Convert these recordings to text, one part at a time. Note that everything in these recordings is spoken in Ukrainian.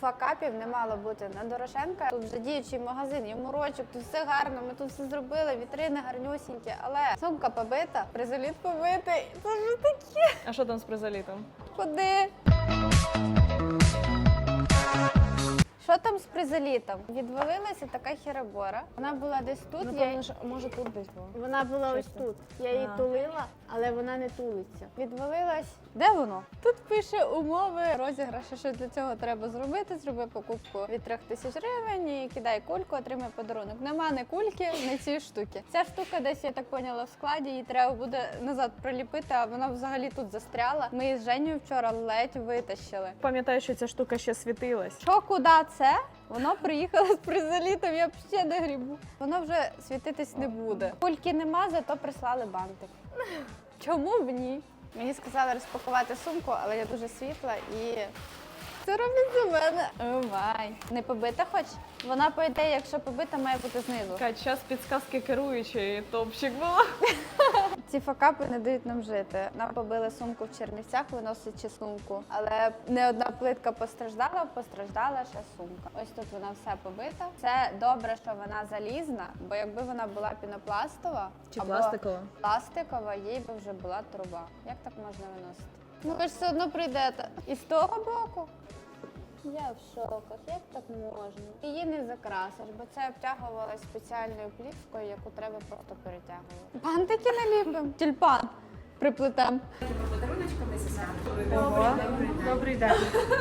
Факапів не мало бути на Дорошенка. Тут вже діючий магазин, йому рочок, тут все гарно. Ми тут все зробили, вітрини гарнюсінькі, але сумка побита, призоліт побитий. Це ж таке. А що там з призолітом? Куди? Що там з призолітом? Відвалилася така херабора. Вона була десь тут. я... Напевно, що, може тут десь було. Вона була ось Щось там. тут. Я її А. тулила, але вона не тулиться. Відвалилась. Де воно? Тут пише умови розіграшу, що для цього треба зробити. Зроби покупку від 3 тисяч гривень і кидай кульку, отримай подарунок. Нема ні кульки, ні цієї штуки. Ця штука десь я так поняла в складі. Її треба буде назад приліпити, а вона взагалі тут застряла. Ми її з Женєю вчора ледь витащили. Пам'ятаю, що ця штука ще світилась. Що куди це? Воно приїхало з призолітом, я б ще не грібу. Воно вже світитись не буде. Кульки нема, зато прислали бантик. Чому б ні? Мені сказали розпакувати сумку, але я дуже світла і це роблять за мене. Омай. Не побита хоч? Вона, по ідеї, якщо побита, має бути знизу. Кать, час підсказки керуючої топчик була. Ці факапи не дають нам жити. Нам побили сумку в Чернівцях, виносячи сумку. Але не одна плитка постраждала, постраждала ще сумка. Ось тут вона все побита. Це добре, що вона залізна, бо якби вона була пінопластова Чи або пластикова? пластикова, їй би вже була труба. Як так можна виносити? Ну ви ж все одно прийдете. І з того боку. Я в шоках, як так можна? Її не закрасиш, бо це обтягувалось спеціальною плівкою, яку треба просто перетягувати. Бантики наліпимо. Тюльпан приплетем. Добрий день.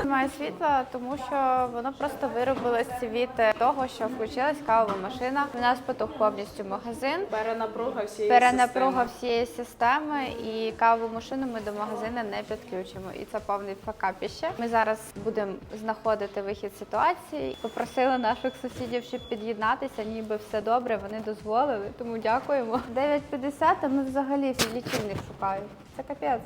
Немає світла, тому що воно просто виробилось від того, що включилась кавова машина. У нас потух повністю магазин. Перенапруга всієї Перенапруга всієї системи і кавову машину ми до магазину не підключимо. І це повний факапіще. Ми зараз будемо знаходити вихід з ситуації. Попросили наших сусідів, щоб під'єднатися, ніби все добре. Вони дозволили. Тому дякуємо. 9.50, а ми взагалі лічильник шукають. Це капець.